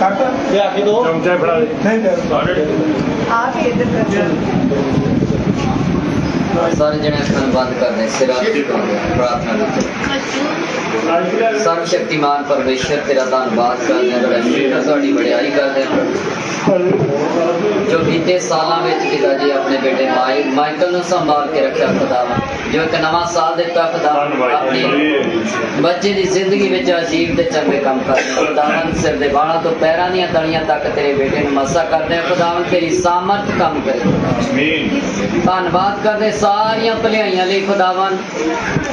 ਕਰਤਾ ਲਿਆ ਕੇ ਦੋ। ਚਮਚਾ ਫੜਾ ਦੇ। ਨਹੀਂ ਕਰ ਆ ਕੇ ਇੱਧਰ ਕਰ। ਸਾਰੇ ਜਣੇ ਅੱਖਾਂ ਨੂੰ ਬੰਦ ਕਰ ਦੇ ਸਿਰ ਹੱਥ ਪ੍ਰਾਰਥਨਾ ਵਿੱਚ ਸਰਵ ਸ਼ਕਤੀਮਾਨ ਪਰਮੇਸ਼ਰ ਤੇਰਾ ਧੰਨਵਾਦ ਕਰਦੇ ਹਾਂ ਬੜਾ ਸ਼ੁਕਰ ਤੁਹਾਡੀ ਵਡਿਆਈ ਕਰਦੇ ਹਾਂ ਜੋ ਬੀਤੇ ਸਾਲਾਂ ਵਿੱਚ ਪਿਤਾ ਜੀ ਆਪਣੇ ਬੇਟੇ ਮਾਈ ਮਾਈਕਲ ਨੂੰ ਸੰਭਾਲ ਕੇ ਰੱਖਿਆ ਖੁਦਾਵਾ ਜੋ ਇੱਕ ਨਵਾਂ ਸਾਲ ਦਿੱਤਾ ਖੁਦਾ ਆਪਣੀ ਬੱਚੇ ਦੀ ਜ਼ਿੰਦਗੀ ਵਿੱਚ ਅਜੀਬ ਤੇ ਚੰਗੇ ਕੰਮ ਕਰਦੇ ਹਾਂ ਖੁਦਾਵੰ ਸਿਰ ਦੇ ਬਾਲਾਂ ਤੋਂ ਪੈਰਾਂ ਦੀਆਂ ਤਲੀਆਂ ਤੱਕ ਤੇਰੇ ਬੇਟੇ ਨੂੰ ਮਸਾ ਕਰਦੇ ਹਾਂ ਖੁਦਾਵੰ ਤੇਰੀ ਸਾਮਰਥ ਕੰਮ ਕਰੇ ਆਮੀਨ ਧੰਨਵਾਦ ਕਰਦੇ ਸਾਰੀਆਂ ਭਲਾਈਆਂ ਲਈ ਖੁਦਾਵੰ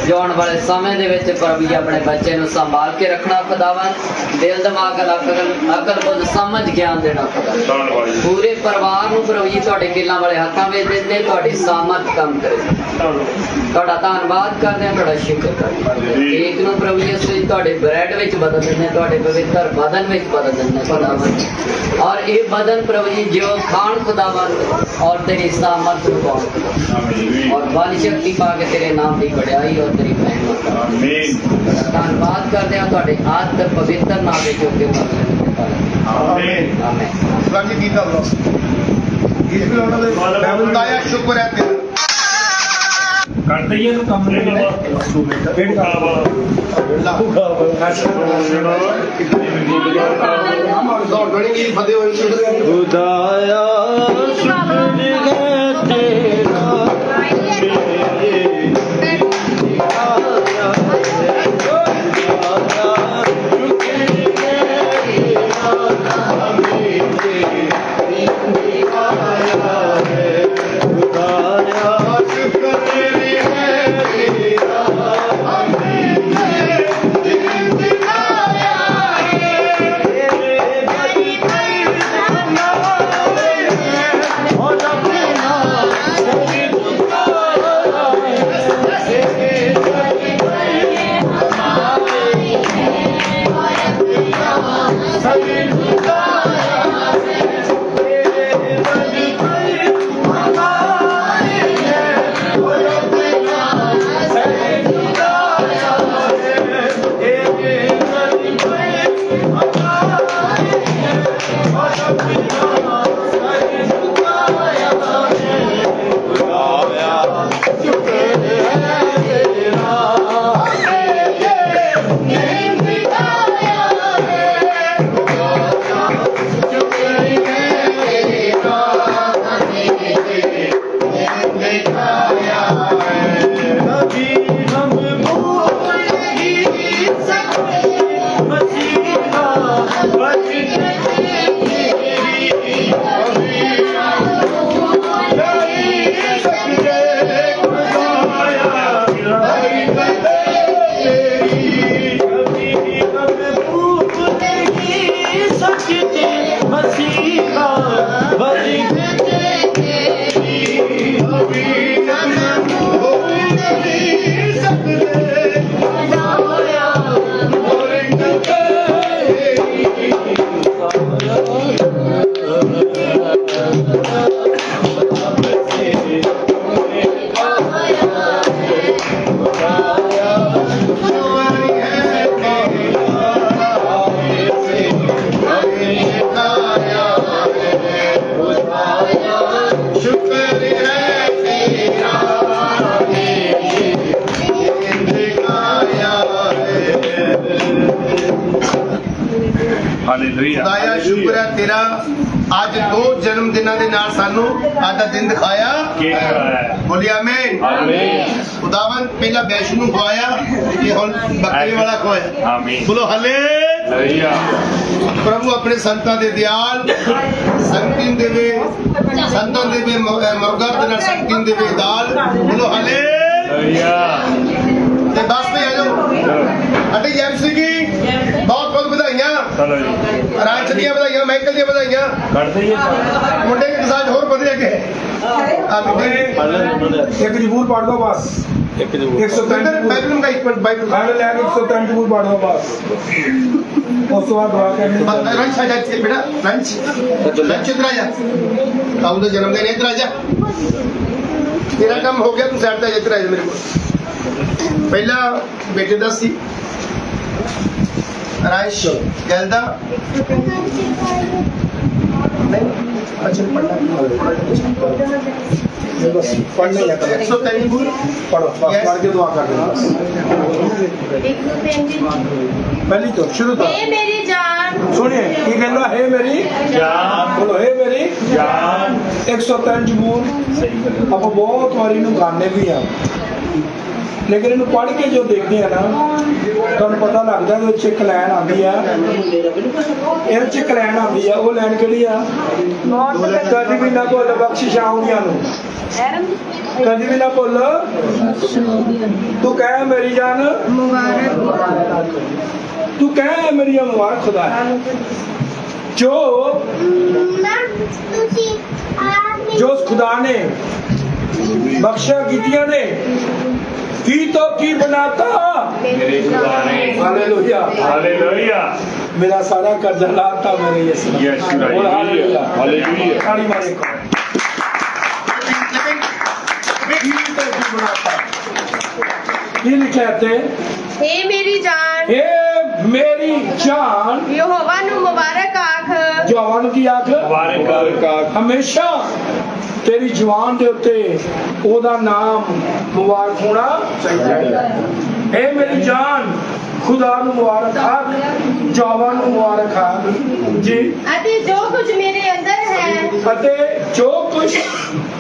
ਜੋ ਆਉਣ ਵਾਲੇ ਸਮੇਂ ਦੇ ਵਿੱਚ ਪ੍ਰਭੂ ਜੀ ਆਪਣੇ ਬੱਚੇ ਨੂੰ ਸੰਭਾਲ ਕੇ ਰੱਖਣਾ ਖੁਦਾਵੰ ਦਿਲ ਦਿਮਾਗ ਅਕਲ ਅਕਲ ਬੁੱਧ ਸਮਝ ਗਿਆਨ ਦੇਣਾ ਖੁਦਾਵੰ ਪੂਰੇ ਪਰਿਵਾਰ ਨੂੰ ਪ੍ਰਭੂ ਜੀ ਤੁਹਾਡੇ ਕਿੱਲਾਂ ਵਾਲੇ ਹੱਥਾਂ ਵਿੱਚ ਦਿੰਦੇ ਤੁਹਾਡੀ ਸਾਮਰਥ ਕੰਮ ਕਰੇ। ਤੁਹਾਡਾ ਧੰਨਵਾਦ ਕਰਦੇ ਹਾਂ ਤੁਹਾਡਾ ਸ਼ੁਕਰ ਕਰਦੇ ਹਾਂ। ਕੇਕ ਨੂੰ ਪ੍ਰਭੂ ਜੀ ਅਸੀਂ ਤੁਹਾਡੇ ਬ੍ਰੈਡ ਵਿੱਚ ਬਦਲ ਦਿੰਦੇ ਤੁਹਾਡੇ ਪਵਿੱਤਰ ਬਦਨ ਵਿੱਚ ਬਦਲ ਦਿੰਦੇ ਹਾਂ, ਖੁਦਾਵੰਦ। ਔਰ ਇਹ ਬਦਨ ਪ੍ਰਭੂ ਜੀ ਜੋ ਖਾਣ ਖੁਦਾਵੰਦ ਔਰ ਤੇਰੀ ਸਾਮਰਥ ਨੂੰ ਪਾਉਣ ਖੁਦਾਵੰਦ। ਆਮੀਨ ਔਰ ਬਲ ਸ਼ਕਤੀ ਪਾ ਕੇ ਤੇਰੇ ਨਾਮ ਦੀ ਵਡਿਆਈ ਔਰ ਤੇਰੀ ਮਹਿਮਾ ਕਰਾਂ ਆਮੀਨ ਤੁਹਾਡਾ ਧੰਨਵਾਦ ਕਰਦੇ ਹਾਂ ਤੁਹਾਡੇ ਆਦ ਤੇ ਪਵਿੱਤਰ ਨਾਮ ਵਿੱਚ ਜੋ ਕਿ ਆਮੀਨ ਆਮੀਨ ਬਾਕੀ ਕੀ ਕਰ ਲੋ ਇਸ ਵੀ ਉਹਨਾਂ ਦੇ ਫੈਮਿਲੀ ਦਾ ਆ ਸ਼ੁਕਰ ਹੈ ਤੇਰਾ ਕਰ ਦਈਏ ਨੂੰ ਕੰਮ ਨਹੀਂ ਵੇਟ ਕਰ ਲਾਹੂ ਦੌੜ ਗਣੀ ਦੀ खुदाया सुख ਖੁਦਾਇਆ ਸ਼ੁਕਰ ਹੈ ਤੇਰਾ ਅੱਜ ਦੋ ਜਨਮ ਦਿਨਾਂ ਦੇ ਨਾਲ ਸਾਨੂੰ ਅੱਜ ਦਾ ਦਿਨ ਦਿਖਾਇਆ। ਕੀ ਕਰਾਇਆ ਬੋਲੀ ਆਮੀਨ। ਆਮੀਨ। ਖੁਦਾਵੰਦ ਪਹਿਲਾਂ ਵੈਸ਼ਨੂੰ ਨੂੰ ਖਵਾਇਆ ਇਹ ਹੁਣ ਬੱਕਰੀ ਵਾਲਾ ਖਵਾਇਆ। ਆਮੀਨ। ਬੋਲੋ ਹਲੇ ਹਾਲੇਲੂਇਆ। ਪ੍ਰਭੂ ਆਪਣੇ ਸੰਤਾਂ ਦੇ ਦਿਆਲ ਸੰਗਤੀ ਨੂੰ ਦੇਵੇ ਸੰਤਾਂ ਦੇ ਦੇਵੇ ਮੁਰਗਾ ਦੇ ਨਾਲ ਸੰਗਤੀ ਨੂੰ ਦੇਵੇ ਦਾਲ। ਬੋਲੋ ਹਲੇ ਹਾਲੇਲੂਇਆ। ਤੇ ਬਸ ਤੇ ਆ ਜਾਓ। ਅਤੇ ਜੈਮਸੀ ਕੀ ਬਹੁਤ ਬਹੁਤ ਵਧਾਈਆਂ। ਚਲੋ ਜੀ। ਦੀਆਂ ਵਧਾਈਆਂ ਮਾਈਕਲ ਦੀਆਂ ਵਧਾਈਆਂ। ਕਰ ਦਈਏ ਮੁੰਡੇ ਦੇ ਕਿਸਾਨ ਹੋਰ ਵਧੀਆ ਆ ਮੁੰਡੇ ਇੱਕ ਜ਼ਰੂਰ ਪੜ ਦੋ ਬਸ। ਇੱਕ ਦੂ 103 ਬਾਈਬਲ ਦਾ ਇੱਕ ਮਿੰਟ ਬਾਈਬਲ ਮੈਂ ਲੈ ਕੇ 103 ਜ਼ਰੂਰ ਪੜ ਦੋ ਬਸ। ਉਸ ਤੋਂ ਬਾਅਦ ਦੁਆ ਕਰਨੀ। ਰੰਚ ਆ ਜਾ ਬੇਟਾ ਰੰਚ ਰੰਚ ਇਧਰ ਆ ਜਾ। ਕਾਉ ਦਾ ਜਨਮ ਦਿਨ ਇਧਰ ਆ ਜਾ। ਤੇਰਾ ਕੰਮ ਹੋ ਗਿਆ ਤੂੰ ਸਾਈਡ ਤੇ ਇੱਧਰ ਆ ਜਾ ਮੇਰੇ ਕੋਲ। ਪਹਿਲਾ ਬੇਟੇ ਦਾ ਸੀ। ਰਾਇਸ਼ ਜਲਦਾ ਨਹੀਂ ਪਹਿਲੀ ਤੋਂ ਸ਼ੁਰੂ ਤੋਂ। ਇਹ ਮੇਰੀ ਜਾਨ। ਸੁਣਿਏ ਕੀ ਕਹਿੰਦਾ? ਹੈ ਮੇਰੀ ਜਾਨ। ਬੋਲੋ ਹੈ ਮੇਰੀ ਜਾਨ। 103 ਜਮੂਰ ਸਹੀ ਆਪਾਂ ਬਹੁਤ ਵਾਰੀ ਨੂੰ ਗਾਣੇ ਵੀ ਆ। ਲੇਕਿਨ ਇਹਨੂੰ ਪੜ੍ਹ ਕੇ ਜੋ ਦੇਖਦੇ ਆ ਨਾ, ਤੁਹਾਨੂੰ ਪਤਾ ਲੱਗਦਾ ਕਿ ਵਿੱਚ ਇੱਕ ਲਾਈਨ ਆਉਂਦੀ ਆ। ਇਹ 'ਚ ਇੱਕ ਲਾਈਨ ਆਉਂਦੀ ਆ, ਉਹ ਲਾਈਨ ਕਿਹੜੀ ਆ? ਕਦੀ ਵੀ ਨਾ ਭੁੱਲ ਬਖਸ਼ਿਸ਼ਾਂ ਆਉਂਦੀਆਂ ਨੂੰ। ਕਦੀ ਵੀ ਨਾ ਭੁੱਲ। ਤੂੰ ਕਹਿ ਮੇਰੀ ਜਾਨ। ਮੁਬਾਰਕ ਤੂੰ ਕਹਿ ਮੇਰੀ ਮੁਬਾਰਕ ਖੁਦਾ। ਜੋ ਜੋ ਖੁਦਾ ਨੇ ਬਖਸ਼ਾ ਕੀਤੀਆਂ ਨੇ ਕੀ ਤੋਂ ਕੀ ਬਣਾਤਾ? ਮੇਰੇ ਖੁਦਾ ਨੇ ਹਾਲੇਲੂਇਆ। ਹਾਲੇਲੂਇਆ। ਮੇਰਾ ਸਾਰਾ ਕਰਜ਼ਾ ਲਾਤਾ ਮੇਰੇ ਯਿਸੂ। ਯੈਸੂ ਹਾਲੇਲੂਇਆ। ਹਾਲੇਲੂਇਆ। ਤਾੜੀ ਮਾਰੇ ਕੋ ਕੀ ਲਿਖਿਆ ਤੇ ਇਹ ਮੇਰੀ ਜਾਨ। ਇਹ ਮੇਰੀ ਜਾਨ। ਯਹੋਵਾ ਨੂੰ ਮੁਬਾਰਕ ਜਵਾਨ ਕੀ ਆਖ ਮੁਬਾਰਕ ਹਮੇਸ਼ਾ। ਤੇਰੀ ਜਵਾਨ ਦੇ ਉੱਤੇ ਉਹਦਾ ਨਾਮ ਮੁਬਾਰਕ ਹੋਣਾ ਚਾਹੀਦਾ ਹੈ। ਮੇਰੀ ਜਾਨ ਖੁਦਾ ਨੂੰ ਮੁਬਾਰਕ ਆਖ ਜਵਾਨ ਨੂੰ ਮੁਬਾਰਕ ਆਖ ਜੀ। ਅਤੇ ਜੋ ਕੁਝ ਮੇਰੇ ਅੰਦਰ ਹੈ ਅਤੇ ਜੋ ਕੁਝ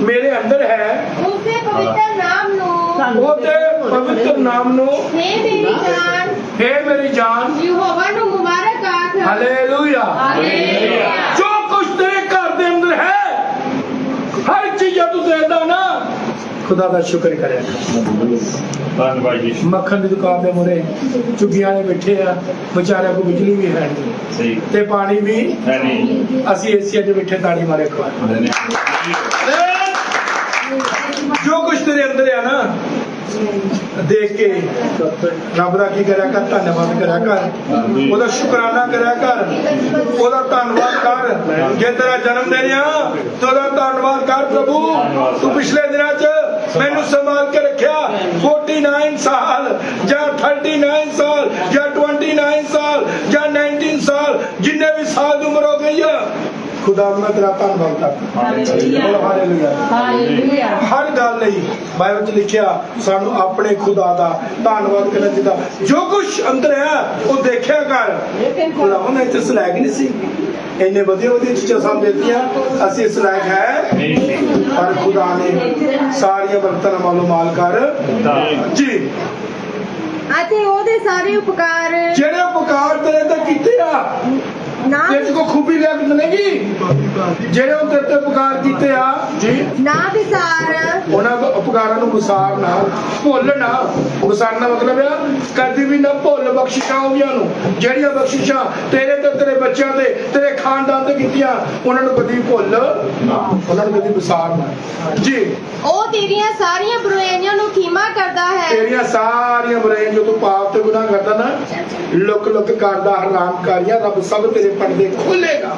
ਮੇਰੇ ਅੰਦਰ ਹੈ ਉਸੇ ਪਵਿੱਤਰ ਨਾਮ ਨੂੰ ਉਹਦੇ ਪਵਿੱਤਰ ਨਾਮ ਨੂੰ हे ਮੇਰੀ ਜਾਨ। ਹੈ ਮੇਰੀ ਜਾਨ। ਯਹੋਵਾ ਨੂੰ ਮੁਬਾਰਕ ਆਖ। ਹਾਲੇਲੂਇਆ। ਹਾਲੇਲੂਇਆ। ਜੋ ਕੁਝ ਤੇਰੇ ਘਰ ਦੇ ਅੰਦਰ ਹੈ ਹਰ ਚੀਜ਼ ਤੂੰ ਦੇਦਾ ਨਾ। ਖੁਦਾ ਦਾ ਸ਼ੁਕਰ ਕਰਿਆ। ਕਰ। ਧੰਨਵਾਦ ਜੀ। ਮੱਖਣ ਦੀ ਦੁਕਾਨ ਦੇ ਮੂਹਰੇ ਚੁਗੀਆਂ ਨੇ ਬੈਠੇ ਆ ਵਿਚਾਰਿਆਂ ਕੋ ਬਿਜਲੀ ਵੀ ਹੈ ਨਹੀਂ। ਸਹੀ। ਤੇ ਪਾਣੀ ਵੀ ਹੈ ਨਹੀਂ। ਅਸੀਂ ਏਸੀਆ 'ਚ ਬੈਠੇ ਤਾੜੀ ਮਾਰੇ ਖਵਾ ਜੋ ਕੁਝ ਤੇਰੇ ਅੰਦਰ ਆ ਨਾ ਦੇਖ ਕੇ ਰੱਬ ਦਾ ਕੀ ਕਰਿਆ ਕਰ ਧੰਨਵਾਦ ਕਰਿਆ ਕਰ। ਉਹਦਾ ਸ਼ੁਕਰਾਨਾ ਕਰਿਆ ਕਰ। ਉਹਦਾ ਧੰਨਵਾਦ ਕਰ। ਜੇ ਤੇਰਾ ਜਨਮ ਦਿਨ ਆ ਤਾਂ ਉਹਦਾ ਧੰਨਵਾਦ ਕਰ ਪ੍ਰਭੂ। ਤੂੰ ਪਿਛਲੇ ਦਿਨਾਂ 'ਚ ਮੈਨੂੰ ਸੰਭਾਲ ਕੇ ਰੱਖਿਆ। 49 ਸਾਲ ਜਾਂ 39 ਸਾਲ ਜਾਂ 29 ਸਾਲ ਜਾਂ 19 ਸਾਲ ਜਿੰਨੇ ਵੀ ਸਾਲ ਦੀ ਉਮਰ ਹੋ ਗਈ ਆ। ਖੁਦਾ ਮੈਂ ਤੇਰਾ ਧੰਨਵਾਦ ਕਰਦਾ। ਹਾਲੇਲੂਇਆ। ਲਈ ਬਾਈਬਲ 'ਚ ਲਿਖਿਆ ਸਾਨੂੰ ਆਪਣੇ ਖੁਦਾ ਦਾ ਧੰਨਵਾਦ ਕਰਨਾ ਚਾਹੀਦਾ। ਜੋ ਕੁਝ ਅੰਦਰ ਹੈ ਉਹ ਦੇਖਿਆ ਕਰ। ਖੁਦਾ ਉਹਨੇ ਇੱਥੇ ਸਲਾਹ ਨਹੀਂ ਸੀ। ਇੰਨੇ ਵਧੀਆ ਵਧੀਆ ਚੀਜ਼ਾਂ ਸਾਨੂੰ ਦਿੱਤੀਆਂ। ਅਸੀਂ ਲਾਇਕ ਹੈ। ਪਰ ਖੁਦਾ ਨੇ ਸਾਰੀਆਂ ਬਰਕਤਾਂ ਦਾ ਮਾਲੋ ਮਾਲ ਕਰ ਜੀ। ਅਤੇ ਉਹਦੇ ਸਾਰੇ ਉਪਕਾਰ ਜਿਹੜੇ ਉਪਕਾਰ ਤੇਰੇ ਤੇ ਕੀਤੇ ਆ ਨਾ। ਤੇ ਕੋ ਖੂਬੀ ਲੈ ਕੇ ਮਿਲੇਗੀ? ਜਿਹੜੇ ਉਹ ਤੇਰੇ ਤੇ ਉਪਕਾਰ ਕੀਤੇ ਆ। ਜੀ। ਨਾ ਵਿਸਾਰ। ਉਹਨਾਂ ਦੇ ਉਪਕਾਰਾਂ ਨੂੰ ਵਿਸਾਰ ਨਾ ਭੁੱਲ ਨਾ। ਵਿਸਾਰ ਦਾ ਮਤਲਬ ਆ ਕਦੀ ਵੀ ਨਾ ਭੁੱਲ ਬਖਸ਼ਿਸ਼ਾਂ ਉਹਦੀਆਂ ਨੂੰ। ਜਿਹੜੀਆਂ ਬਖਸ਼ਿਸ਼ਾਂ ਤੇਰੇ ਤੇ ਤੇਰੇ ਬੱਚਿਆਂ ਤੇ ਤੇਰੇ ਖਾਨਦਾਨ ਤੇ ਕੀਤੀਆਂ ਉਹਨਾਂ ਨੂੰ ਕਦੀ ਭੁੱਲ ਨਾ। ਉਹਨਾਂ ਨੂੰ ਕਦੀ ਵਿਸਾਰ ਨਾ। ਜੀ। ਉਹ ਤੇਰੀਆਂ ਸਾਰੀਆਂ ਬੁਰਾਈਆਂ ਨੂੰ ਖੀਮਾ ਕਰਦਾ ਹੈ। ਤੇਰੀਆਂ ਸਾਰੀਆਂ ਬੁਰਾਈਆਂ ਜੋ ਤੂੰ ਪਾਪ ਤੇ ਗੁਨਾਹ ਕਰਦਾ ਨਾ। ਲੁਕ ਲੁਕ ਕਰਦਾ ਹਰਾਮ ਕਾਰੀਆਂ ਰੱਬ ਸਭ ਤੇਰੇ ਪਰਦੇ ਖੋਲੇਗਾ।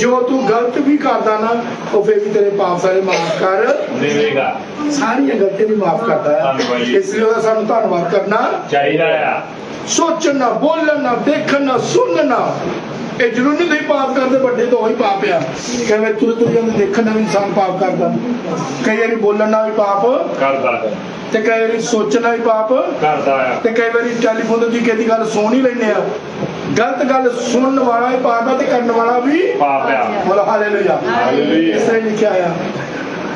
ਜੋ ਤੂੰ ਗਲਤ ਵੀ ਕਰਦਾ ਨਾ ਉਹ ਫੇਰ ਵੀ ਤੇਰੇ ਪਾਪ ਸਾਰੇ ਮਾਫ ਕਰ। ਦੇਵੇਗਾ। ਸਾਰੀਆਂ ਗਲਤੀਆਂ ਵੀ ਮਾਫ ਕਰਦਾ ਹੈ। ਇਸ ਲਈ ਉਹਦਾ ਸਾਨੂੰ ਧੰਨਵਾਦ ਕਰਨਾ। ਚਾਹੀਦਾ ਆ। ਸੋਚਣਾ ਬੋਲਣਾ ਦੇਖਣਾ ਸੁਣਨਾ ਇਹ ਜ਼ਰੂਰੀ ਨਹੀਂ ਤੁਸੀਂ ਪਾਪ ਕਰਦੇ ਵੱਡੇ ਤੋਂ ਉਹੀ ਪਾਪ ਆ। ਕਿਵੇਂ ਤੁਰ ਤੁਰ ਜਾਂਦੇ ਦੇਖਣ ਨਾਲ ਵੀ ਇਨਸਾਨ ਪਾਪ ਕਰਦਾ। ਕਈ ਵਾਰੀ ਬੋਲਣ ਨਾਲ ਵੀ ਪਾਪ। ਕਰਦਾ ਤੇ ਕਈ ਵਾਰੀ ਸੋਚਣਾ ਵੀ ਪਾਪ। ਕਰਦਾ ਆ। ਤੇ ਕਈ ਵਾਰੀ ਟੈਲੀਫੋਨ ਤੇ ਜੀ ਕਿਸੇ ਦੀ ਗੱਲ ਸੁਣ ਹੀ ਲੈਂਦੇ ਆ। ਗਲਤ ਗੱਲ ਸੁਣਨ ਵਾਲਾ ਵੀ ਪਾਪ ਆ ਤੇ ਕਰਨ ਵਾਲਾ ਵੀ ਪਾਪ ਆ। ਬੋਲੋ ਹਾਲੇਲੂਇਆ। ਹਾਲੇਲੂਇਆ। ਇਸ ਲਿਖਿਆ ਆ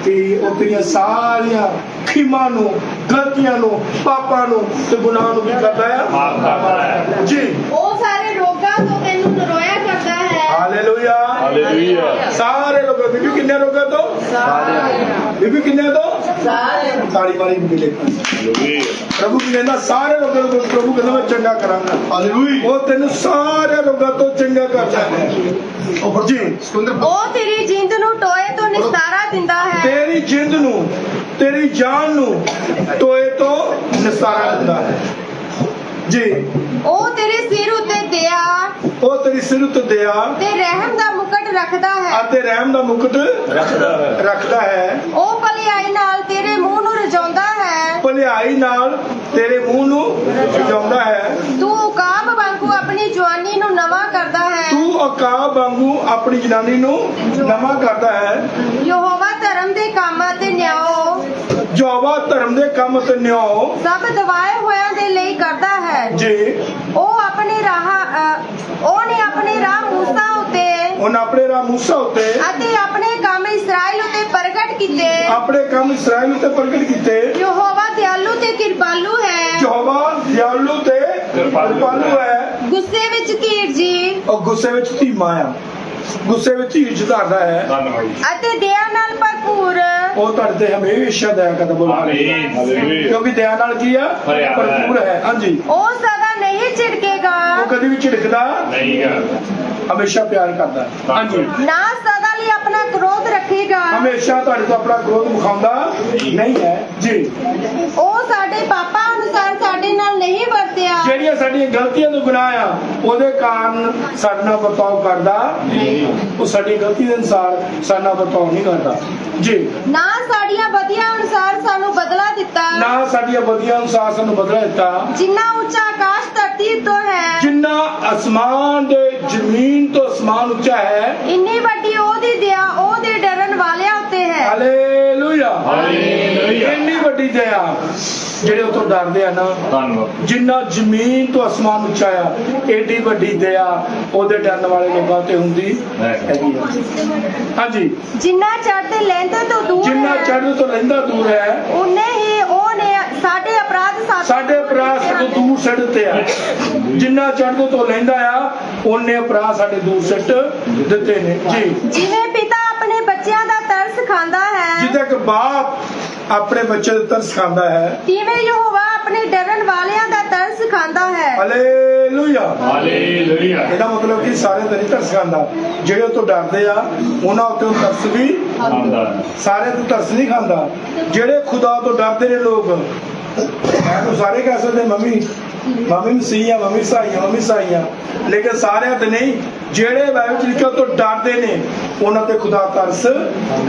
ਕਿ ਉਹ ਤੇਰੀਆਂ ਸਾਰੀਆਂ ਖਿਮਾ ਨੂੰ ਗਲਤੀਆਂ ਨੂੰ ਪਾਪਾਂ ਨੂੰ ਤੇ ਗੁਨਾਹ ਨੂੰ ਵੀ ਕਰਦਾ ਆ। ਮਾਫ ਕਰਦਾ ਹੈ ਜੀ। ਉਹ ਸਾਰੇ ਰੋਗਾਂ ਤੋਂ ਹਾਲੇਲੂਇਆ ਹਾਲੇਲੂਇਆ ਸਾਰੇ ਲੋਕ ਬੀਬੀ ਕਿੰਨੇ ਰੋਗਾਂ ਤੋਂ? ਬੀਬੀ ਕਿੰਨੇ ਤੋਂ? ਤਾੜੀ ਮਾਰੀ ਮਿਲੇ ਹਾਲੇਲੂਇਆ ਪ੍ਰਭੂ ਕੀ ਕਹਿੰਦਾ ਸਾਰੇ ਲੋਕਾਂ ਨੂੰ ਪ੍ਰਭੂ ਕਹਿੰਦਾ ਮੈਂ ਚੰਗਾ ਕਰਾਂਗਾ। ਹਾਲੇਲੂਇਆ ਉਹ ਤੈਨੂੰ ਸਾਰੇ ਰੋਗਾਂ ਤੋਂ ਚੰਗਾ ਕਰਦਾ ਹੈ। ਉਹ ਜੀ ਸੁੰਦਰ ਉਹ ਤੇਰੀ ਜਿੰਦ ਨੂੰ ਟੋਏ ਤੋਂ ਨਿਸਤਾਰਾ ਦਿੰਦਾ ਹੈ। ਤੇਰੀ ਜਿੰਦ ਨੂੰ ਤੇਰੀ ਜਾਨ ਨੂੰ ਟੋਏ ਤੋਂ ਨਿਸਤਾਰਾ ਦਿੰਦਾ ਹੈ। ਜੀ। ਉਹ ਤੇਰੇ ਸਿਰ ਉੱਤੇ ਦਇਆ ਉਹ ਤੇਰੀ ਸਿਰ ਉੱਤੇ ਦਇਆ ਤੇ ਰਹਿਮ ਦਾ ਮੁਕਟ ਰੱਖਦਾ ਹੈ। ਅਤੇ ਰਹਿਮ ਦਾ ਮੁਕਟ ਰੱਖਦਾ ਹੈ। ਰੱਖਦਾ ਹੈ। ਉਹ ਭਲਾਈ ਨਾਲ ਤੇਰੇ ਮੂੰਹ ਨੂੰ ਰਜਾਉਂਦਾ ਹੈ। ਭਲਾਈ ਨਾਲ ਤੇਰੇ ਮੂੰਹ ਨੂੰ ਸਜਾਉਂਦਾ ਹੈ। ਤੂੰ ਉਕਾਬ ਵਾਂਗੂ ਉਹ ਅਕਾਬ ਵਾਂਗੂ ਆਪਣੀ ਜਨਾਨੀ ਨੂੰ ਨਵਾਂ ਕਰਦਾ ਹੈ। ਯਹੋਵਾ ਧਰਮ ਦੇ ਕੰਮ ਅਤੇ ਨਿਆਂ ਜੋਵਾ ਧਰਮ ਦੇ ਕੰਮ ਤੇ ਨਿਉ ਸਭ ਦਵਾਏ ਹੋਇਆਂ ਦੇ ਲਈ ਕਰਦਾ ਹੈ। ਜੀ ਉਹ ਆਪਣੇ ਰਾਹ ਉਹਨੇ ਆਪਣੇ ਰਾਹ ਮੂਸਾ ਉਤੇ ਉਹਨਾਂ ਆਪਣੇ ਰਾਹ ਮੂਸਾ ਉੱਤੇ ਅਤੇ ਆਪਣੇ ਕੰਮ ਇਸਰਾਇਲ ਉਤੇ ਪ੍ਰਗਟ ਕੀਤੇ। ਆਪਣੇ ਕੰਮ ਇਸਰਾਇਲ ਉੱਤੇ ਪ੍ਰਗਟ ਕੀਤੇ। ਯਹੋਵਾ ਦਿਆਲੂ ਤੇ ਕਿਰਪਾਲੂ ਹੈ। ਜੋਵਾ ਦਿਆਲੂ ਤੇ ਕਿਰਪਾਲੂ ਹੈ। ਗੁੱਸੇ ਵਿੱਚ ਧੀਰ ਜੀ। ਉਹ ਗੁੱਸੇ ਵਿੱਚ ਧੀਮਾ ਆ। ਗੁੱਸੇ ਵਿੱਚ ਧੀਰ ਧਾਰਦਾ ਹੈ। ਅਤੇ ਦਇਆ ਨਾਲ ਭਰਪੂਰ। ਉਹ ਤੁਹਾਡੇ ਤੇ ਹਮੇਸ਼ਾ ਦਇਆ ਕਰਦਾ ਬੋਲ ਆਮੀਨ ਹਾਲੇਲੂਇਆ ਕਿਉਂਕਿ ਦਇਆ ਨਾਲ ਕੀ ਆ। ਭਰਪੂਰ ਹੈ। ਹਾਂਜੀ। ਉਹ ਨਹੀਂ ਝਿੜਕੇਗਾ। ਉਹ ਕਦੀ ਵੀ ਝਿੜਕਦਾ? ਨਹੀਂ ਗਾ। ਹਮੇਸ਼ਾ ਪਿਆਰ ਕਰਦਾ। ਹਾਂਜੀ। ਨਾ ਸਦਾ ਲਈ ਆਪਣਾ ਕ੍ਰੋਧ ਰੱਖੇਗਾ। ਹਮੇਸ਼ਾ ਤੁਹਾਡੇ ਤੋਂ ਆਪਣਾ ਕ੍ਰੋਧ ਮੁਖਾਉਂਦਾ ਨਹੀਂ ਹੈ। ਜੀ। ਉਹ ਸਾਡੇ ਪਾਪਾਂ ਅਨੁਸਾਰ ਜਿਹੜੀਆਂ ਸਾਡੀਆਂ ਗਲਤੀਆਂ ਤੋਂ ਗੁਨਾਹ ਆ ਉਹਦੇ ਕਾਰਨ ਸਾਡੇ ਨਾਲ ਵਰਤਾਓ ਕਰਦਾ ਉਹ ਸਾਡੀ ਗਲਤੀ ਦੇ ਅਨਸਾਰ ਸਾਡੇ ਨਾਲ ਵਰਤਾਓ ਨਹੀਂ ਕਰਦਾ। ਜੀ। ਨਾ ਸਾਡੀਆਂ ਬਦੀਆਂ ਅਨੁਸਾਰ ਸਾਨੂੰ ਬਦਲਾ ਦਿੱਤਾ। ਨਾ ਸਾਡੀਆਂ ਬਦੀਆਂ ਅਨੁਸਾਰ ਸਾਨੂੰ ਬਦਲਾ ਦਿੱਤਾ। ਜਿੰਨਾ ਉੱਚਾ ਆਕਾਸ਼ ਧਰਤੀ ਤੋਂ ਹੈ। ਜਿੰਨਾ ਅਸਮਾਨ ਦੇ ਜ਼ਮੀਨ ਤੋਂ ਅਸਮਾਨ ਉੱਚਾ ਹੈ। ਇੰਨੀ ਵੱਡੀ ਉਹਦੀ ਦਇਆ ਉਹਦੇ ਡਰਨ ਵਾਲਿਆਂ ਉੱਤੇ ਹੈ। ਹਾਲੇਲੂਇਆ। ਹਾਲੇਲੂਇਆ। ਇੰਨੀ ਵੱਡੀ ਦਇਆ। ਜਿਹੜੇ ਉਤੋਂ ਡਰਦੇ ਆ ਨਾ ਧੰਨਵਾਦ। ਜਿੰਨਾ ਜ਼ਮੀਨ ਤੋਂ ਅਸਮਾਨ ਉੱਚਾ ਆ ਏਡੀ ਵੱਡੀ ਦਇਆ ਉਹਦੇ ਡਰਨ ਵਾਲੇ ਲੋਕਾਂ ਤੇ ਹੁੰਦੀ। ਹੈਗੀ ਆ। ਹਾਂਜੀ। ਜਿੰਨਾ ਚੜ੍ਹਦੇ ਤੋਂ ਦੂਰ ਜਿੰਨਾ ਹੈ ਚੜ੍ਹਨ ਤੋਂ ਲੈਂਦਾ ਦੂਰ ਹੈ ਉਹਨੇ ਹੀ ਉਹਨੇ ਸਾਡੇ ਅਪਰਾਧ ਸਾਡੇ ਅਪਰਾਧ ਤੋਂ ਦੂਰ ਸੱਟ ਦਿੱਤੇ ਆ। ਜਿੰਨਾ ਚੜ੍ਹਨ ਤੋਂ ਲੈਂਦਾ ਆ ਉਹਨੇ ਅਪਰਾਧ ਸਾਡੇ ਦੂਰ ਸੱਟ ਦਿੱਤੇ ਨੇ। ਜੀ। ਜਿਵੇਂ ਪਿਤਾ ਆਪਣੇ ਬੱਚਿਆਂ ਦਾ ਤਰਸ ਖਾਂਦਾ ਹੈ ਜਿੱਦਾਂ ਕਿ ਬਾਪ ਆਪਣੇ ਬੱਚੇ ਦੇ ਤਰਸ ਖਾਂਦਾ ਹੈ। ਤਿਵੇਂ ਯਹੋਵਾ ਆਪਣੇ ਡਰਨ ਵਾਲਿਆਂ ਦਾ ਤਰਸ ਖਾਂਦਾ ਹੈ। ਹਾਲੇਲੂਇਆ। ਹਾਲੇਲੂਇਆ। ਇਹਦਾ ਮਤਲਬ ਕਿ ਸਾਰੇ ਤੇ ਨਹੀਂ ਤਰਸ ਖਾਂਦਾ। ਜਿਹੜੇ ਉਹ ਤੋਂ ਡਰਦੇ ਆ ਉਹਨਾਂ ਉੱਤੇ ਉਹ ਤਰਸ ਵੀ ਆਮਦਾ ਸਾਰੇ ਤੋਂ ਤਰਸ ਨਹੀਂ ਖਾਂਦਾ। ਜਿਹੜੇ ਖੁਦਾ ਤੋਂ ਡਰਦੇ ਨੇ ਲੋਕ ਮੈਂ ਤਾਂ ਸਾਰੇ ਕਹਿ ਸਕਦੇ ਮੰਮੀ ਮੰਮੀ ਮਸੀਹ ਆ ਮੰਮੀ ਸਾਈ ਆ ਮੰਮੀ ਸਾਈ ਆ। ਲੇਕਿਨ ਸਾਰਿਆਂ ਤੇ ਨਹੀਂ ਜਿਹੜੇ ਬਾਈਬਲ ਚ ਲਿਖਿਆ ਤੋਂ ਡਰਦੇ ਨੇ ਉਹਨਾਂ ਤੇ ਖੁਦਾ ਤਰਸ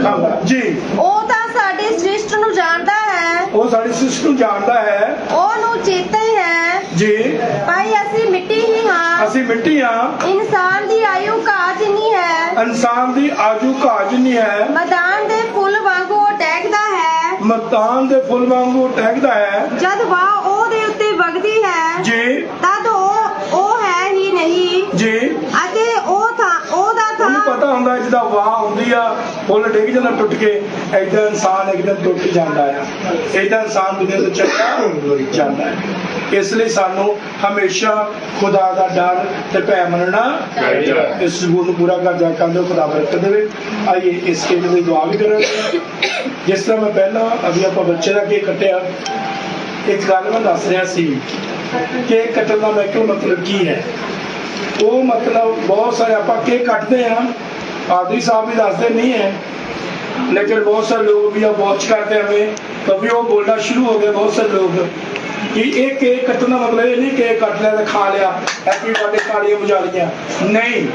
ਖਾਂਦਾ। ਜੀ। ਉਹ ਤਾਂ ਸਾਡੇ ਸ੍ਰਿਸ਼ਟ ਨੂੰ ਜਾਣਦਾ ਹੈ। ਉਹ ਸਾਡੀ ਸਿਸਟਰ ਨੂੰ ਜਾਣਦਾ ਹੈ। ਉਹ ਨੂੰ ਚੇਤਾ ਹੀ ਹੈ। ਜੀ। ਭਾਈ ਅਸੀਂ ਮਿੱਟੀ ਹੀ ਹਾਂ। ਅਸੀਂ ਮਿੱਟੀ ਆ ਇਨਸਾਨ ਦੀ ਆਯੂ ਘਾਹ ਜਿੰਨੀ ਹੈ। ਇਨਸਾਨ ਦੀ ਆਜੂ ਘਾਜ ਨਹੀਂ ਹੈ। ਮੈਦਾਨ ਦੇ ਫੁੱਲ ਵਾਂਗੂ ਉਹ ਟਹਿਕਦਾ ਹੈ। ਮਤਾਨ ਦੇ ਫੁੱਲ ਵਾਂਗੂ ਟਹਿਕਦਾ ਹੈ। ਜਦ ਵਾਹ ਉਹਦੇ ਉੱਤੇ ਵਗਦੀ ਹੈ ਜੀ। ਤਦ ਉਹ ਉਹ ਹੈ ਹੀ ਨਹੀਂ। ਜੀ ਅਤੇ ਉਹ ਥਾਂ ਉਹਦਾ ਉਹਨੂੰ ਥਾਂ ਪਤਾ ਹੁੰਦਾ ਜਿਹਦਾ ਵਾਹ ਹੁੰਦੀ ਆ, ਫੁੱਲ ਡਿੱਗ ਜਾਂਦਾ ਟੁੱਟ ਕੇ ਐਦਾਂ ਇਨਸਾਨ ਇੱਕ ਦਿਨ ਟੁੱਟ ਜਾਂਦਾ ਆ। ਐਦਾਂ ਇਨਸਾਨ ਦੁਨੀਆ ਤੋਂ ਚੱਲਦਾ ਜਾਂਦਾ ਹੈ ਇਸ ਲਈ ਸਾਨੂੰ ਹਮੇਸ਼ਾ ਖੁਦਾ ਦਾ ਡਰ ਤੇ ਭੈ ਮੰਨਣਾ ਚਾਹੀਦਾ। ਇਸ ਜ਼ਰੂਰ ਨੂੰ ਪੂਰਾ ਕਰ ਜਾ ਕੰਦੋ ਖੁਦਾ ਬਰਕਤ ਦੇਵੇ। ਆਈਏ ਇਸ ਕੇ ਲਈ ਦੁਆ ਵੀ ਕਰਾਂਗੇ। ਜਿਸ ਤਰ੍ਹਾਂ ਮੈਂ ਪਹਿਲਾਂ ਅਭੀ ਆਪਾਂ ਬੱਚੇ ਦਾ ਕੇ ਕੱਟਿਆ। ਇੱਕ ਗੱਲ ਮੈਂ ਦੱਸ ਰਿਹਾ ਸੀ ਕੇਕ ਕੱਟਣ ਦਾ ਮੈਂ ਕਿਉਂ ਮਤਲਬ ਕੀ ਹੈ? ਉਹ ਮਤਲਬ ਬਹੁਤ ਸਾਰੇ ਆਪਾਂ ਕੇ ਕੱਟਦੇ ਆ पादरी साहब भी रास्ते नहीं है लेकिन बहुत सारे लोग भी अब वॉच करते हमें तभी वो बोलना शुरू हो गए बहुत सारे लोग कि एक केक कटना मतलब ये नहीं केक कट लिया खा लिया हैप्पी बर्थडे खा लिया मुझा लिया नहीं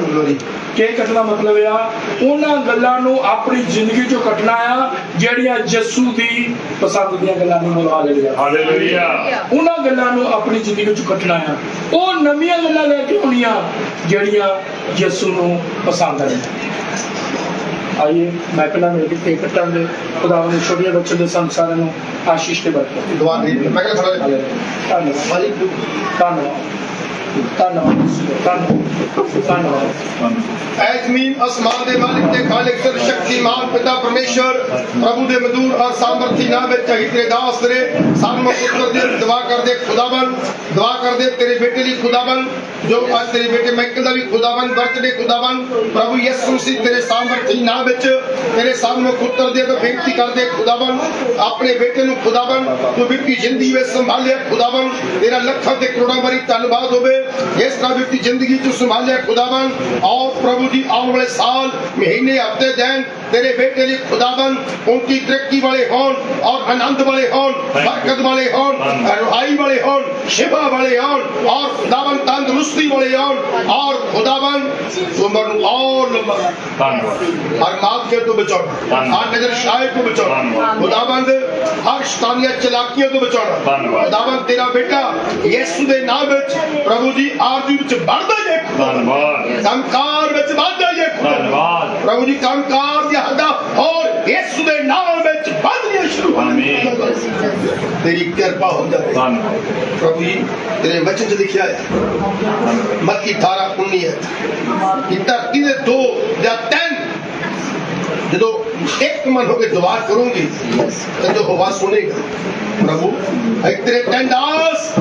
ਨਹੀਂ ਕੇਕ ਕੱਟਣਾ ਮਤਲਬ ਆ ਉਹਨਾਂ ਗੱਲਾਂ ਨੂੰ ਆਪਣੀ ਜ਼ਿੰਦਗੀ ਚੋਂ ਕੱਟਣਾ ਆ ਜਿਹੜੀਆਂ ਯਿਸੂ ਦੀ ਪਸੰਦ ਦੀਆਂ ਗੱਲਾਂ ਨੂੰ ਮੁਲਾ ਲੈਣੀਆਂ ਹਾਲੇਲੂਇਆ। ਉਹਨਾਂ ਗੱਲਾਂ ਨੂੰ ਆਪਣੀ ਜ਼ਿੰਦਗੀ ਚ ਕੱਟਣਾ ਆ। ਉਹ ਨਵੀਆਂ ਗੱਲਾਂ ਲੈ ਕੇ ਆਉਣੀਆਂ ਜਿਹੜੀਆਂ ਯਿਸੂ ਨੂੰ ਪਸੰਦ ਨੇ ਆਈਏ ਮੈਂ ਪਹਿਲਾਂ ਮਿਲ ਕੇ ਕੇਕ ਕੱਟਾਂਗੇ ਖੁਦਾਵੰ ਨੇ ਛੋਟੇ ਬੱਚੇ ਦੇ ਸੰਗ ਸਾਰਿਆਂ ਨੂੰ ਆਸ਼ੀਸ਼ ਤੇ ਬਰਕਤ। ਦੁਆ ਕਰੀ ਮੈਂ ਕਿਹਾ ਥੋੜਾ ਧੰਨਵਾਦ। ਧੰਨਵਾਦ। ਧੰਨਵਾਦ। ਧੰਨਵਾਦ। ਐ ਜ਼ਮੀਨ ਅਸਮਾਨ ਦੇ ਮਾਲਿਕ ਤੇ ਖਾਲਕ ਸਰ ਸ਼ਕਤੀਮਾਨ ਪਿਤਾ ਪਰਮੇਸ਼ਰ, ਪ੍ਰਭੂ ਦੇ ਮਧੂਰ ਔਰ ਸਾਮਰਥੀ ਨਾਮ ਵਿੱਚ ਚਾਹੀ ਤੇਰੇ ਦਾਸ ਤੇਰੇ ਸਾਨੂੰ ਪੁੱਤਰ ਦੀ ਦੁਆ ਕਰਦੇ ਖੁਦਾਵੰ ਦੁਆ ਕਰਦੇ ਤੇਰੇ ਬੇਟੇ ਲਈ ਖੁਦਾਵੰ ਜੋ ਅੱਜ ਤੇਰੇ ਬੇਟੇ ਮਾਈਕਲ ਦਾ ਵੀ ਖੁਦਾਵੰ ਬਰਥਡੇ ਖੁਦਾਵੰ ਪ੍ਰਭੂ ਯਿਸੂ ਮਸੀਹ ਤੇਰੇ ਸਾਮਰਥੀ ਨਾਮ ਵਿੱਚ, ਤੇਰੇ ਸਾਹਮਣੇ ਪੁੱਤਰ ਦੇ ਤੋਂ ਬੇਨਤੀ ਕਰਦੇ ਖੁਦਾਵੰ ਆਪਣੇ ਬੇਟੇ ਨੂੰ ਖੁਦਾਵੰ ਤੂੰ ਬਿਰਤੀ ਜ਼ਿੰਦਗੀ ਵਿੱਚ ਸੰਭਾਲਿਆ ਖੁਦਾਵੰ ਤੇਰਾ ਲੱਖਾਂ ਤੇ ਕਰੋੜਾਂ ਵਾਰੀ ਧੰਨਵਾਦ ਹੋਵੇ ਇਸ ਤਰ੍ਹਾਂ ਬਿਰਤੀ ਜ਼ਿੰਦਗੀ ਚ ਸੰਭਾਲਿਆ ਖੁਦਾਵੰ ਔਰ ਪ੍ਰਭੂ ਜੀ ਆਉਣ ਵਾਲੇ ਸਾਲ ਮਹੀਨੇ ਹਫ਼ਤੇ ਦਿਨ तेरे बेटे लिए खुदाबन उनकी तरक्की वाले होन और आनंद वाले होन Thank you. बरकत वाले होन Amen. रुहाई वाले होन शिफा वाले होन और खुदाबन तंदुरुस्ती वाले होन और खुदाबन उम्र ਨੂੰ और लंबा ਧੰਨਵਾਦ हर मात के तो बचाना Amen. हर नजर शाय को बचाना Amen. खुदाबंद हर शैतानिया चलाकियों ਤੋਂ ਬਚਾਉਣਾ ਧੰਨਵਾਦ। ਖੁਦਾਵੰਦ ਤੇਰਾ ਬੇਟਾ ਯਿਸੂ ਦੇ ਨਾਮ ਵਿੱਚ ਪ੍ਰਭੂ ਜੀ ਆਰਜ਼ੂ ਵਿੱਚ ਵੱਧਦਾ ਜੇ ਧੰਨਵਾਦ ਕੰਮਕਾਰ ਵਿੱਚ ਵੱਧਦਾ ਜੇ ਧੰਨਵਾਦ ਪ੍ਰਭੂ ਜੀ ਕੰਮਕਾਰ ਦੀ ਹੱਦਾਂ ਹੋਰ ਯਿਸੂ ਦੇ ਨਾਮ ਵਿੱਚ ਵੱਧਣੀਆਂ ਸ਼ੁਰੂ ਹੋ ਤੇਰੀ ਕਿਰਪਾ ਹੋ ਜਾਵੇ। ਧੰਨਵਾਦ ਪ੍ਰਭੂ ਜੀ ਤੇਰੇ ਵਚਨ 'ਚ ਲਿਖਿਆ ਹੈ। ਮੱਤੀ 18 19 ਹੈ। ਕਿ ਧਰਤੀ ਦੇ ਦੋ ਜਾਂ ਤਿੰਨ ਜਦੋਂ ਇੱਕ ਮਨ ਹੋ ਕੇ ਦੁਆ ਕਰੂੰਗੀ ਤਾਂ ਜੋ ਹਵਾ ਸੁਣੇਗਾ। ਪ੍ਰਭੂ ਇੱਕ ਤੇਰੇ ਟੰਡਾਸ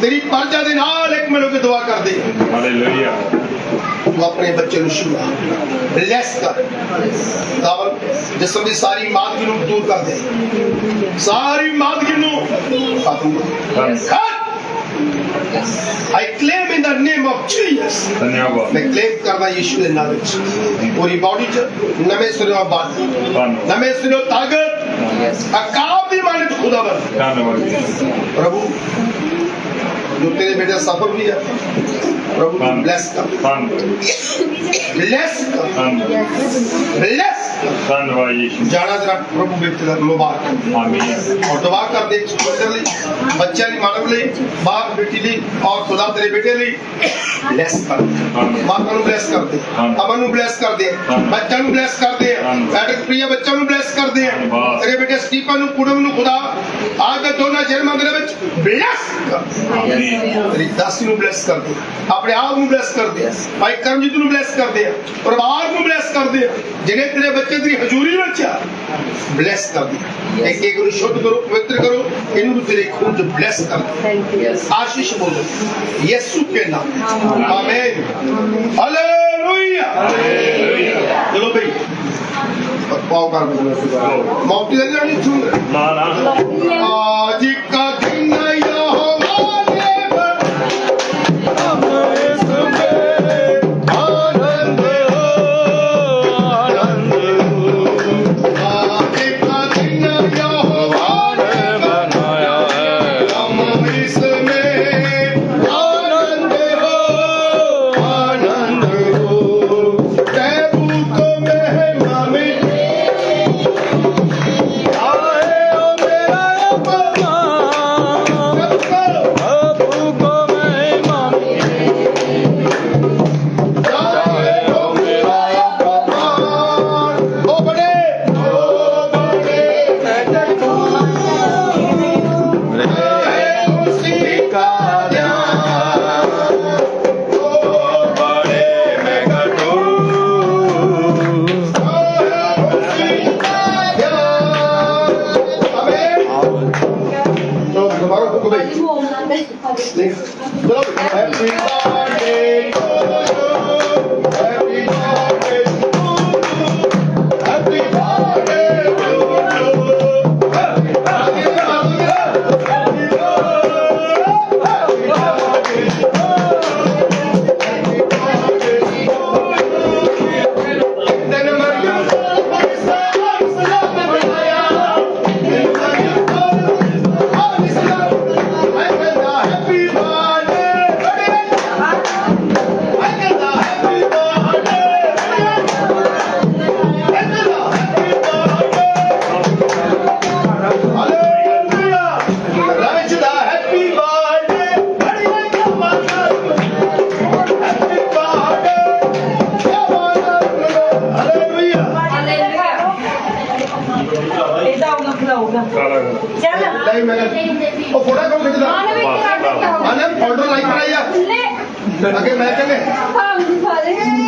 ਤੇਰੀ ਪਰਜਾ ਦੇ ਨਾਲ ਇੱਕ ਮਨ ਹੋ ਕੇ ਦੁਆ ਕਰਦੇ ਹਾਲੇਲੂਇਆ ਤੂੰ ਆਪਣੇ ਬੱਚੇ ਨੂੰ ਸ਼ੁਰੂ ਬਲੈਸ ਕਰ ਦਾਵਰ ਜਿਸਮ ਦੀ ਸਾਰੀ ਮਾਦਗੀ ਨੂੰ ਦੂਰ ਕਰ ਦੇ ਸਾਰੀ ਮਾਦਗੀ ਨੂੰ ਖਤਮ ਕਰ ਧੰਨ- I claim in the name of Jesus ਧੰਨਵਾਦ ਮੈਂ ਕਲੇਮ ਕਰਦਾ ਯੀਸ਼ੂ ਦੇ ਨਾਮ ਵਿੱਚ ਪੂਰੀ ਬਾਡੀ 'ਚ ਨਵੇਂ ਸਿਰੋਂ ਬਾਦ ਧੰਨਵਾਦ ਨਵੇਂ ਸਿਰੋਂ ਤਾਕਤ ਅਕਾਬ ਦੀ ਮਾਨਤ ਖੁਦਾ ਬਰ ਦਾ ਵੀ ਹੈ ਪ੍ਰਭੂ ਧੰਨ- ਬਲੈਸ ਕਰ। ਧੰਨਵਾਦ ਬਲੈਸ ਕਰ। ਧੰਨਵਾਦ ਬਲੈਸ ਕਰ। ਧੰਨਵਾਦ ਯੀਸ਼ੂ ਜਾਣਾ ਜਰਾ ਪ੍ਰਭੂ ਵਿੱਚ ਦਾ ਮੁਬਾਰਕ ਆਮੀਨ ਔਰ ਦੁਆ ਕਰਦੇ ਸੁਪਰ ਲਈ ਬੱਚਿਆਂ ਲਈ ਮਾਨਵ ਲਈ ਬਾਪ ਬੇਟੀ ਲਈ ਔਰ ਖੁਦਾ ਤੇਰੇ ਬੇਟੇ ਲਈ। ਬਲੈਸ ਕਰ। ਮਾਤਾ ਨੂੰ ਬਲੈਸ ਕਰਦੇ। ਅਮਨ ਨੂੰ ਬਲੈਸ ਕਰਦੇ। ਬੱਚਿਆਂ ਨੂੰ ਬਲੈਸ ਕਰਦੇ। ਪੈਟਰ ਪ੍ਰਿਆ ਬੱਚਿਆਂ ਨੂੰ ਬਲੈਸ ਕਰਦੇ। ਤੇਰੇ ਬੇਟੇ ਸਟੀਫਨ ਨੂੰ ਕੁੜਮ ਨੂੰ ਖੁਦਾ ਆਜ ਦੇ ਦੋਨਾਂ ਸ਼ਹਿਰ ਮੰਦਰ ਵਿੱਚ ਬਲੈਸ ਕਰ। ਆਮੀਨ ਤੇਰੀ ਦਾਸੀ ਨੂੰ ਬਲੈਸ ਕਰਦੇ ਆਪਣੇ ਆਪ ਨੂੰ ਬਲੈਸ ਕਰਦੇ ਆ ਭਾਈ ਕਰਮਜੀਤ ਨੂੰ ਬਲੈਸ ਕਰਦੇ ਆ ਪਰਿਵਾਰ ਨੂੰ ਬਲੈਸ ਕਰਦੇ ਆ ਜਿਹੜੇ ਤੇਰੇ ਬੱਚੇ ਤੇਰੀ ਹਜ਼ੂਰੀ ਵਿੱਚ ਆ ਬਲੈਸ ਕਰਦੇ ਆ। ਇੱਕ ਇੱਕ ਨੂੰ ਸ਼ੁੱਧ ਕਰੋ ਪਵਿੱਤਰ ਕਰੋ। ਇਹਨੂੰ ਵੀ ਤੇਰੇ ਖੂਨ ਚ ਬਲੈਸ ਕਰ ਆਸ਼ੀਸ਼ ਬੋਲੋ। ਯਿਸੂ ਕੇ ਨਾਮ ਆਮੀਨ ਹਾਲੇਲੂਇਆ ਚਲੋ ਬਈ ਪਾਉ ਕਰ ਮੌਤੀ ਦਾ ਨਹੀਂ ਛੂੰਗ ਨਾ ਨਾ। ਅੱਗੇ ਮੈਂ ਕਹਿੰਦੇ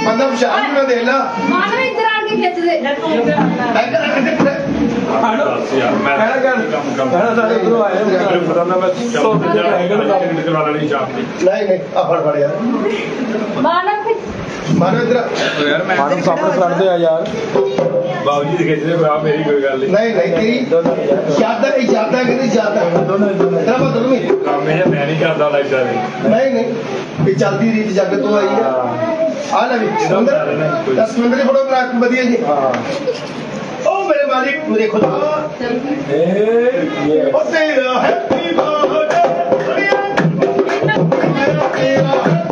ਬੰਦਾ ਪਛਾਣ ਨਾ ਦੇਖ ਲਾ ਮਾਨਵ ਇੱਧਰ ਆ ਕੇ ਖਿੱਚ ਦੇ। ਮੈਂ ਮਾਨਵ ਫਿਰ ਮਾਨੋ ਇਧਰ ਯਾਰ ਮੈਂ ਮਾਨੂੰ ਸਾਹਮਣੇ ਕਰਦੇ ਆ ਯਾਰ। ਬਾਬੂ ਜੀ ਦੇ ਖਿੱਚਦੇ ਭਰਾ ਮੇਰੀ ਕੋਈ ਗੱਲ ਨਹੀਂ। ਨਹੀਂ ਨਹੀਂ ਤੇਰੀ ਯਾਦਾਂ ਇਹ ਯਾਦਾਂ ਕਿਹਦੀ ਯਾਦਾਂ? ਤੇਰਾ ਬਦਲ ਨਹੀਂ ਇਹ ਮੈਂ ਨਹੀਂ ਕਰਦਾ ਲਾਈਦਾ ਨਹੀਂ ਨਹੀਂ ਨਹੀਂ ਇਹ ਚੱਲਦੀ ਰੀਤ ਜੱਗ ਤੋਂ ਆਈ ਹੈ। ਆ ਲੈ ਵੀ ਸੁੰਦਰ ਦਸ ਮਿੰਟ ਦੀ ਫੋਟੋ ਬਣਾ ਵਧੀਆ ਜੀ। ਹਾਂ। ਉਹ ਮੇਰੇ ਮਾਲਿਕ ਮੇਰੇ ਖੁਦਾ ਇਹ ਉਹ ਤੇਰਾ ਹੈਪੀ ਬਰਥਡੇ ਤੇਰਾ ਹੈਪੀ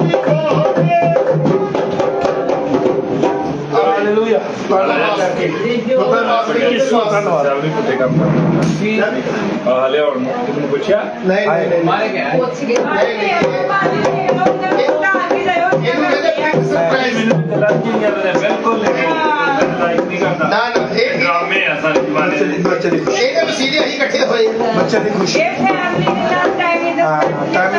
ਪੁੱਛਿਆ ਨਹੀਂ ਨਹੀਂ ਨਹੀਂ ਮਾਰੇ ਗਿਆ ਇਹਨੂੰ ਕਹਿੰਦੇ ਬਿਗ ਸਰਪ੍ਰਾਈਜ਼ ਮੈਨੂੰ ਲੱਗੀ ਗੱਲ ਹੈ ਬਿਲਕੁਲ ਲਾਈਕ ਨਹੀਂ ਕਰਦਾ ਨਾ ਨਾ ਇਹ ਡਰਾਮੇ ਆ ਸਾਰੇ ਜਵਾਨੇ ਬੱਚੇ ਦੀ ਬੱਚੇ ਦੀ ਇਹਦੇ ਵਸੀਲੇ ਅਸੀਂ ਇਕੱਠੇ ਹੋਏ ਬੱਚੇ ਦੀ ਖੁਸ਼ੀ ਇਹ ਫੈਮਿਲੀ ਦੇ ਨਾਲ ਟਾਈਮ ਹਾਂ ਟਾਈਮ